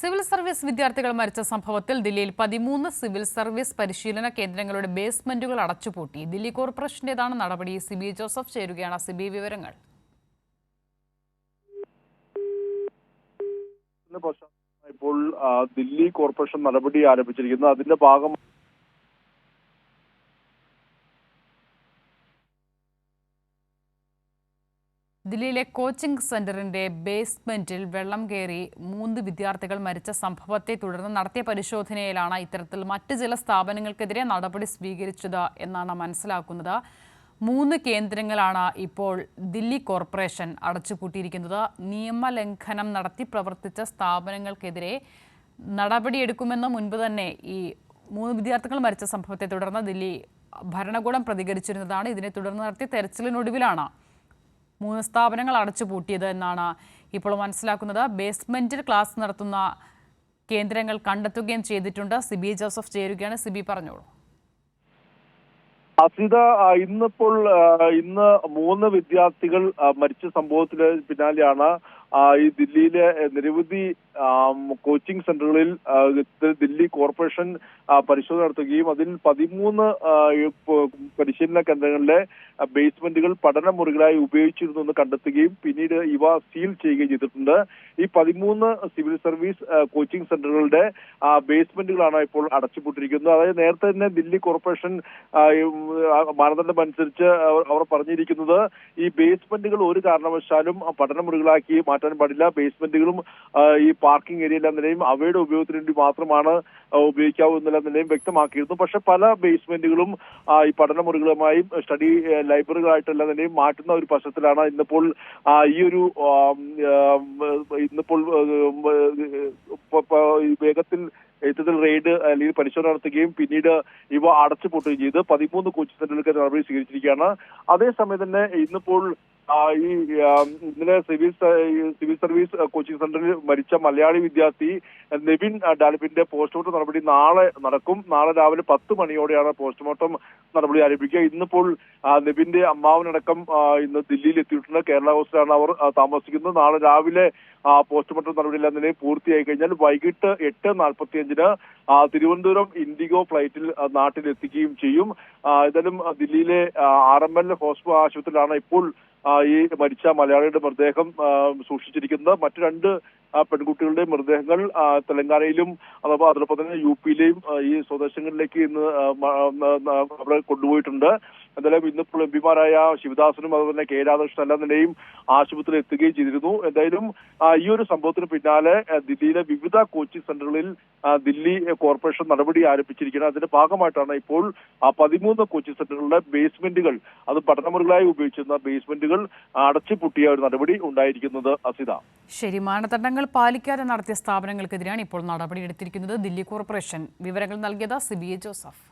Civil service വിദ്യാർത്ഥികൾ മരിച്ച സംഭവത്തിൽ ദില്ലിയിൽ പതിമൂന്ന് സിവിൽ സർവീസ് പരിശീലന കേന്ദ്രങ്ങളുടെ ബേസ്മെന്റുകൾ അടച്ചുപൂട്ടി. ദില്ലി കോർപ്പറേഷന്റേതാണ് നടപടി. സിബി ജോസഫ് ചേരുകയാണ് സിബി വിവരങ്ങൾ. ഇപ്പോൾ ദില്ലി കോർപ്പറേഷൻ നടപടി ആരംഭിച്ചിരിക്കുന്നത് അതിന്റെ ഭാഗം ദില്ലിയിലെ കോച്ചിംഗ് സെന്ററിന്റെ ബേസ്മെന്റിൽ വെള്ളം കയറി മൂന്ന് വിദ്യാർത്ഥികൾ മരിച്ച സംഭവത്തെ തുടർന്ന് നടത്തിയ പരിശോധനയിലാണ് ഇത്തരത്തിൽ മറ്റ് ചില സ്ഥാപനങ്ങൾക്കെതിരെ നടപടി സ്വീകരിച്ചത് എന്നാണ് മനസ്സിലാക്കുന്നത്. മൂന്ന് കേന്ദ്രങ്ങളാണ് ഇപ്പോൾ ദില്ലി കോർപ്പറേഷൻ അടച്ചുപൂട്ടിയിരിക്കുന്നത്. നിയമലംഘനം നടത്തി പ്രവർത്തിച്ച സ്ഥാപനങ്ങൾക്കെതിരെ നടപടിയെടുക്കുമെന്ന് മുൻപ് തന്നെ ഈ മൂന്ന് വിദ്യാർത്ഥികൾ മരിച്ച സംഭവത്തെ തുടർന്ന് ദില്ലി ഭരണകൂടം പ്രതികരിച്ചിരുന്നതാണ്. ഇതിനെ തുടർന്ന് നടത്തിയ തെരച്ചിലിനൊടുവിലാണ് മൂന്ന് സ്ഥാപനങ്ങൾ അടച്ചുപൂട്ടിയത് എന്നാണ് ഇപ്പോൾ മനസ്സിലാക്കുന്നത്. ബേസ്മെന്റിൽ ക്ലാസ് നടത്തുന്ന കേന്ദ്രങ്ങൾ കണ്ടെത്തുകയും ചെയ്തിട്ടുണ്ട്. സിബി ജോസഫ് ചേരുകയാണ്. സിബി പറഞ്ഞോളൂ. അസിത ഇന്നിപ്പോൾ ഇന്ന് മൂന്ന് വിദ്യാർത്ഥികൾ മരിച്ച സംഭവത്തിന് പിന്നാലെയാണ് ഈ ദില്ലിയിലെ നിരവധി കോച്ചിങ് സെന്ററുകളിൽ ദില്ലി കോർപ്പറേഷൻ പരിശോധന നടത്തുകയും അതിൽ പതിമൂന്ന് പരിശീലന കേന്ദ്രങ്ങളിലെ ബേസ്മെന്റുകൾ പഠന മുറികളായി ഉപയോഗിച്ചിരുന്നു എന്ന് കണ്ടെത്തുകയും പിന്നീട് ഇവ സീൽ ചെയ്യുകയും ചെയ്തിട്ടുണ്ട്. ഈ പതിമൂന്ന് സിവിൽ സർവീസ് കോച്ചിങ് സെന്ററുകളുടെ ബേസ്മെന്റുകളാണ് ഇപ്പോൾ അടച്ചുപൂട്ടിരിക്കുന്നത് അതായത് നേരത്തെ തന്നെ ദില്ലി കോർപ്പറേഷൻ മാനദണ്ഡം അനുസരിച്ച് അവർ പറഞ്ഞിരിക്കുന്നത് ഈ ബേസ്മെന്റുകൾ ഒരു കാരണവശാലും പഠനമുറികളാക്കി മാറ്റാൻ പാടില്ല. ബേസ്മെന്റുകളും ഈ പാർക്കിംഗ് ഏരിയ എല്ലാം നിലയും അവയുടെ ഉപയോഗത്തിന് വേണ്ടി മാത്രമാണ് ഉപയോഗിക്കാവൂ എന്നുള്ള നിലയും വ്യക്തമാക്കിയിരുന്നു. പക്ഷെ പല ബേസ്മെന്റുകളും ഈ പഠനമുറികളുമായും സ്റ്റഡി ലൈബ്രറികളായിട്ടെല്ലാം നിലയും മാറ്റുന്ന ഒരു പശ്ചത്തിലാണ് ഇന്നിപ്പോൾ ഈ ഒരു ഇന്നിപ്പോൾ വേഗത്തിൽ ഇത്തരത്തിൽ റെയ്ഡ് അല്ലെങ്കിൽ പരിശോധന നടത്തുകയും പിന്നീട് ഇവ അടച്ചുപൂട്ടുകയും ചെയ്ത് പതിമൂന്ന് കോച്ചിങ് സെന്ററുകൾക്ക് നടപടി സ്വീകരിച്ചിരിക്കുകയാണ്. അതേസമയം തന്നെ ഇന്നിപ്പോൾ ഈ ഇന്നലെ സിവിൽ സിവിൽ സർവീസ് കോച്ചിങ് സെന്ററിൽ മരിച്ച മലയാളി വിദ്യാർത്ഥി നെവിൻ ഡാലിപ്പിന്റെ പോസ്റ്റ്മോർട്ടം നടപടി നാളെ നടക്കും. നാളെ രാവിലെ പത്ത് മണിയോടെയാണ് പോസ്റ്റ്മോർട്ടം നടപടി ആരംഭിക്കുക. ഇന്നിപ്പോൾ ആ, നെവിന്റെ അമ്മാവനടക്കം ഇന്ന് ദില്ലിയിൽ എത്തിയിട്ടുണ്ട് കേരള ഹൗസിലാണ് അവർ താമസിക്കുന്നത്. നാളെ രാവിലെ പോസ്റ്റ്മോർട്ടം നടപടിയെല്ലാം തന്നെ പൂർത്തിയായി കഴിഞ്ഞാൽ വൈകിട്ട് എട്ട് നാൽപ്പത്തിയഞ്ചിന് തിരുവനന്തപുരം ഇൻഡിഗോ ഫ്ലൈറ്റിൽ നാട്ടിലെത്തിക്കുകയും ചെയ്യും. ഏതായാലും ദില്ലിയിലെ ആർ എം എൽ ഹോസ്പിറ്റൽ ആശുപത്രിയിലാണ് ഇപ്പോൾ ഈ മരിച്ച മലയാളിയുടെ മൃതദേഹം സൂക്ഷിച്ചിരിക്കുന്നത്. മറ്റു രണ്ട് പെൺകുട്ടികളുടെ മൃതദേഹങ്ങൾ തെലങ്കാനയിലും അഥവാ അതോടൊപ്പം തന്നെ യു പിയിലെയും ഈ സ്വദേശങ്ങളിലേക്ക് ഇന്ന് അവിടെ കൊണ്ടുപോയിട്ടുണ്ട്. എന്തായാലും ഇന്നിപ്പോൾ എം പിമാരായ ശിവദാസനും അതുപോലെ തന്നെ കെ രാധാകൃഷ്ണൻ എല്ലാ നിലയും ആശുപത്രിയിൽ എത്തുകയും ചെയ്തിരുന്നു. എന്തായാലും ഈ ഒരു സംഭവത്തിന് പിന്നാലെ ദില്ലിയിലെ വിവിധ കോച്ചിങ് സെന്ററുകളിൽ ദില്ലി കോർപ്പറേഷൻ നടപടി ആരംഭിച്ചിരിക്കുന്നത് അതിന്റെ ഭാഗമായിട്ടാണ് ഇപ്പോൾ പതിമൂന്ന് കോച്ചിങ് സെന്ററുകളുടെ ബേസ്മെന്റുകൾ അത് പഠനമുറികളായി ഉപയോഗിച്ചിരുന്ന ബേസ്മെന്റുകൾ അടച്ചുപൂട്ടിയ ഒരു നടപടി ഉണ്ടായിരിക്കുന്നത്. അസിത. ശരി മാനദണ്ഡങ്ങൾ പാലിക്കാതെ നടത്തിയ സ്ഥാപനങ്ങൾക്കെതിരെയാണ് ഇപ്പോൾ നടപടിയെടുത്തിരിക്കുന്നത് ദില്ലി കോർപ്പറേഷൻ. വിവരങ്ങൾ നൽകിയത് സിബി ജോസഫ്.